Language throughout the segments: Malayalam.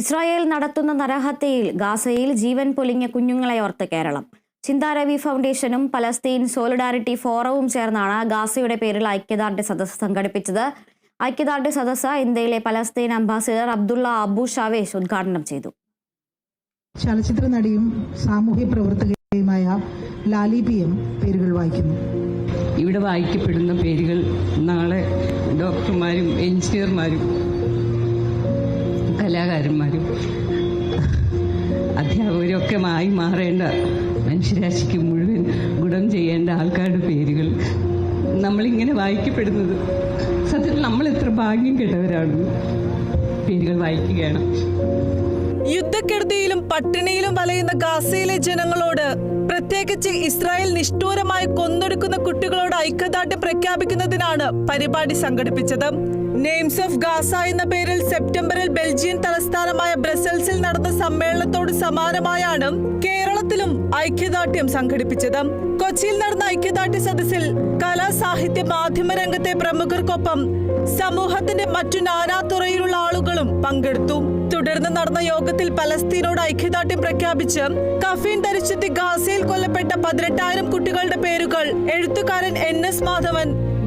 ഇസ്രായേൽ നടത്തുന്ന നരഹത്യയിൽ ഗാസയിൽ ജീവൻ പൊലിഞ്ഞ കുഞ്ഞുങ്ങളെ ഓർത്ത് കേരളം. ചിന്താരവി ഫൗണ്ടേഷനും പലസ്തീൻ സോളിഡാരിറ്റി ഫോറവും ചേർന്നാണ് ഗാസയുടെ പേരിൽ ഐക്യദാർഢ്യ സദസ്സ് സംഘടിപ്പിച്ചത്. ഐക്യദാർഢ്യ സദസ്സ് ഇന്ത്യയിലെ Palestine ambassador Abdullah Abu Shavesh ഉദ്ഘാടനം ചെയ്തു. ചലച്ചിത്ര നടിയും സാമൂഹ്യ പ്രവർത്തകയുമായ ലാലി പി എം പേരുകൾ വായിക്കുന്നു. ഇവിടെ വായിക്കപ്പെടുന്ന പേരുകൾ നാളെ ഡോക്ടർമാരും എഞ്ചിനീയർമാരും കലാകാരന്മാരും അധ്യാപകരും ഒക്കെ ആയി മാറേണ്ട മനുഷ്യരാശിക്ക് മുഴുവൻ ഗുണം ചെയ്യേണ്ട ആൾക്കാരുടെ പേരുകൾ നമ്മളിങ്ങനെ വായിക്കപ്പെടുന്നത്. സത്യത്തിൽ നമ്മൾ എത്ര ഭാഗ്യം കെട്ടവരാണ് പേരുകൾ വായിക്കുകയാണ്. യുദ്ധക്കെടുതിയിലും പട്ടിണിയിലും വലയുന്ന ഗാസയിലെ ജനങ്ങളോട് പ്രത്യേകിച്ച് ഇസ്രായേൽ നിഷ്ഠൂരമായി കൊന്നൊടുക്കുന്ന കുട്ടികളോട് ഐക്യദാർഢ്യം പ്രഖ്യാപിക്കുന്നതിനാണ് പരിപാടി സംഘടിപ്പിച്ചത്. നെയിംസ് ഓഫ് ഗാസ എന്ന പേരിൽ സെപ്റ്റംബറിൽ ബെൽജിയൻ തലസ്ഥാനമായ ബ്രസൽസിൽ നടന്ന സമ്മേളനത്തോട് സമാനമായാണ് കേരളത്തിലും ഐക്യദാർഢ്യം സംഘടിപ്പിച്ചത്. കൊച്ചിയിൽ നടന്ന ഐക്യദാർഢ്യ സദസ്സിൽ കലാ സാഹിത്യ മാധ്യമ രംഗത്തെ പ്രമുഖർക്കൊപ്പം സമൂഹത്തിന്റെ മറ്റു നാനാതുറയിലുള്ള ആളുകളും പങ്കെടുത്തു. തുടർന്ന് നടന്ന യോഗത്തിൽ പലസ്തീനോട് ഐക്യദാർഢ്യം പ്രഖ്യാപിച്ച് കഫീൻ ധരിച്ചെത്തി ഗാസയിൽ കൊല്ലപ്പെട്ട പതിനെട്ടായിരം കുട്ടികളുടെ പേരുകൾ എഴുത്തുകാരൻ N S Madhavan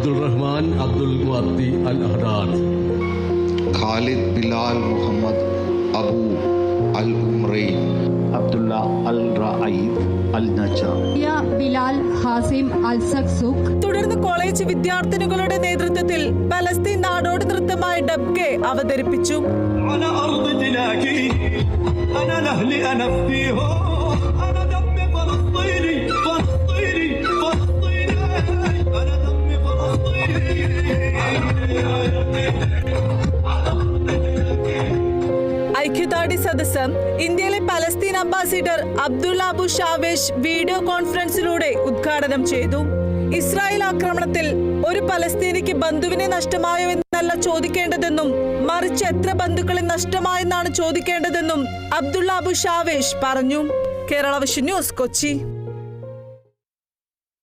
Abdul Rahman Abdul Muati Al Hadan Khalid Bilal Muhammad Abu Al Umrai Abdullah Al Raeed Al Naja Bilal Hazim Al Saqsuq തുടർന്ന് കോളേജ് വിദ്യാർത്ഥികളുടെ നേതൃത്വത്തിൽ പലസ്തീൻ നാടോടി നൃത്തമായ ഡബ്കെ അവതരിപ്പിച്ചു. ഐക്യദാർഢ്യ സദസ്സ് ഇന്ത്യയിലെ Palestine ambassador Abdullah Abu Shavesh video കോൺഫറൻസിലൂടെ ഉദ്ഘാടനം ചെയ്തു. ഇസ്രായേൽ ആക്രമണത്തിൽ ഒരു പലസ്തീനിക്ക് ബന്ധുവിനെ നഷ്ടമായോ എന്നല്ല ചോദിക്കേണ്ടതെന്നും മറിച്ച് എത്ര ബന്ധുക്കളെ നഷ്ടമായെന്നാണ് ചോദിക്കേണ്ടതെന്നും അബ്ദുള്ള അബു ഷാവേഷ് പറഞ്ഞു. Kerala vision news Kochi.